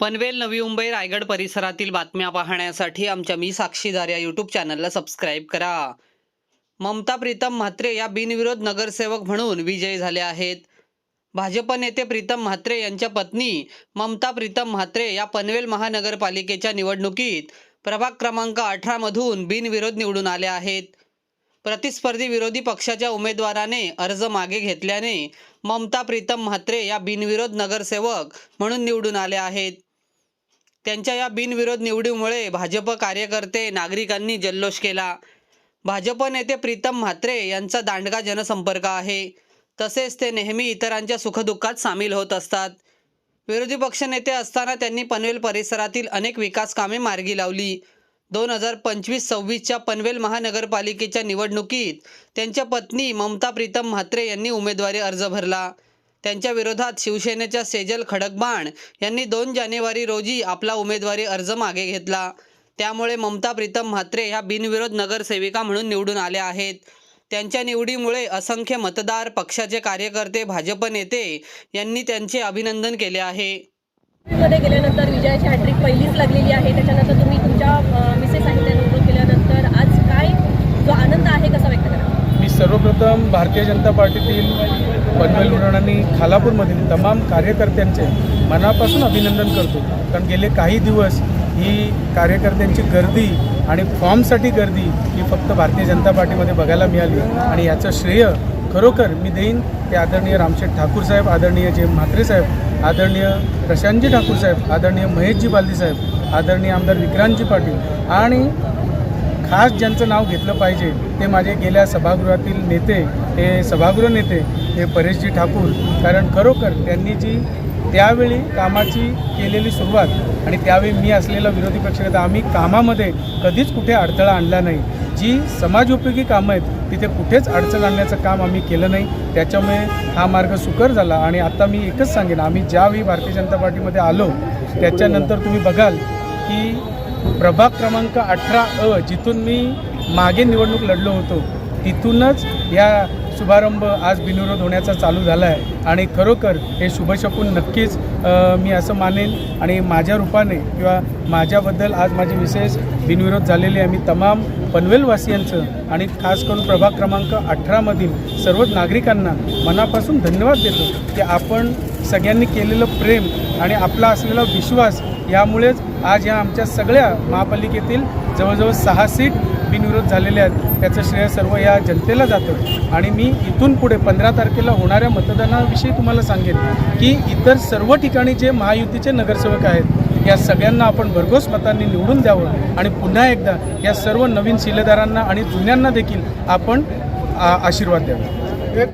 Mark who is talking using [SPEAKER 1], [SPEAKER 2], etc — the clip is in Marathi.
[SPEAKER 1] पनवेल नवी मुंबई रायगड परिसरातील बातम्या पाहण्यासाठी आमच्या मी साक्षीदार या यूट्यूब चॅनलला सबस्क्राईब करा. ममता प्रीतम म्हात्रे या बिनविरोध नगरसेवक म्हणून विजयी झाले आहेत. भाजप नेते प्रीतम म्हात्रे यांच्या पत्नी ममता प्रीतम म्हात्रे या पनवेल महानगरपालिकेच्या निवडणुकीत प्रभाग क्रमांक अठरामधून बिनविरोध निवडून आल्या आहेत. प्रतिस्पर्धी विरोधी पक्षाच्या उमेदवाराने अर्ज मागे घेतल्याने ममता प्रीतम म्हात्रे या बिनविरोध नगरसेवक म्हणून निवडून आल्या आहेत. त्यांच्या या बिनविरोध निवडीमुळे भाजप कार्यकर्ते नागरिकांनी जल्लोष केला. भाजप नेते प्रीतम म्हात्रे यांचा दांडगा जनसंपर्क आहे. तसेच ते नेहमी इतरांच्या सुखदुःखात सामील होत असतात. विरोधी पक्षनेते असताना त्यांनी पनवेल परिसरातील अनेक विकास कामे मार्गी लावली. दोन हजार पंचवीस सव्वीसच्या पनवेल महानगरपालिकेच्या निवडणुकीत त्यांच्या पत्नी ममता प्रीतम म्हात्रे यांनी उमेदवारी अर्ज भरला. त्यांच्या विरोधात शिवसेनेच्या सेजल खडकबाण यांनी दोन जानेवारी रोजी आपला उमेदवारी अर्ज मागे घेतला. त्यामुळे ममता प्रीतम म्हात्रे ह्या बिनविरोध नगरसेविका म्हणून निवडून आल्या आहेत. त्यांच्या निवडीमुळे असंख्य मतदार पक्षाचे कार्यकर्ते भाजप नेते यांनी त्यांचे अभिनंदन केले आहे.
[SPEAKER 2] मध्ये गेल्यानंतर विजयाची हॅट्रिक पहिलीच लागलेली आहे. त्याच्यानंतर तुम्ही तुमच्या मिसेस आहे त्या निवडून आज काय जो आनंद आहे कसा व्यक्त करा
[SPEAKER 3] मी सर्वप्रथम भारतीय जनता पार्टीतील पनवेल रोड आणि खालापूरमधील तमाम कार्यकर्त्यांचे मनापासून अभिनंदन करतो. कारण गेले काही दिवस ही कार्यकर्त्यांची गर्दी आणि फॉर्मसाठी गर्दी ही फक्त भारतीय जनता पार्टीमध्ये बघायला मिळाली. आणि याचं श्रेय खरोखर मी देईन ते आदरणीय रामशेठ ठाकूर साहेब आदरणीय जे म्हात्रे साहेब आदरणीय प्रशांतजी ठाकूर साहेब आदरणीय महेशजी बालदी साहेब आदरणीय आमदार विक्रांतजी पाटील आणि खास ज्यांचं नाव घेतलं पाहिजे ते माझे गेल्या सभागृहातील नेते हे सभागृह नेते हे परेशजी ठाकूर. कारण खरोखर त्यांनी जी त्यावेळी कामाची केलेली सुरुवात आणि त्यावेळी मी असलेला विरोधी पक्षनेता आम्ही कामामध्ये कधीच कुठे अडथळा आणला नाही. जी समाजोपयोगी कामं आहेत तिथे कुठेच अडचण आणण्याचं काम आम्ही केलं नाही. त्याच्यामुळे हा मार्ग सुकर झाला आणि आता मी एकच सांगेन आम्ही ज्यावेळी भारतीय जनता पार्टीमध्ये आलो त्याच्यानंतर तुम्ही बघाल की प्रभाग क्रमांक अठरा अ जिथून मी मागे निवडणूक लढलो होतो तिथूनच या शुभारंभ आज बिनविरोध होण्याचा चालू झाला आहे. आणि खरोखर हे शुभशकून नक्कीच मी असं मानेन आणि माझ्या रूपाने किंवा माझ्याबद्दल आज माझी विशेष बिनविरोध झालेली आहे. मी तमाम पनवेलवासियांचं आणि खास करून प्रभाग क्रमांक अठरामधील सर्वच नागरिकांना मनापासून धन्यवाद देतो की आपण सगळ्यांनी केलेलं प्रेम आणि आपला असलेला विश्वास यामुळेच आज या आमच्या सगळ्या महापालिकेतील जवळजवळ सहा सीट बिनविरोध झालेले आहेत त्याचं श्रेय सर्व या जनतेला जातं. आणि मी इथून पुढे पंधरा तारखेला होणाऱ्या मतदानाविषयी तुम्हाला सांगेन की इतर सर्व ठिकाणी जे महायुतीचे नगरसेवक आहेत या सगळ्यांना आपण भरघोस मतांनी निवडून द्यावं. आणि पुन्हा एकदा या सर्व नवीन शिलेदारांना आणि जुन्यांना देखील आपण आशीर्वाद द्यावा.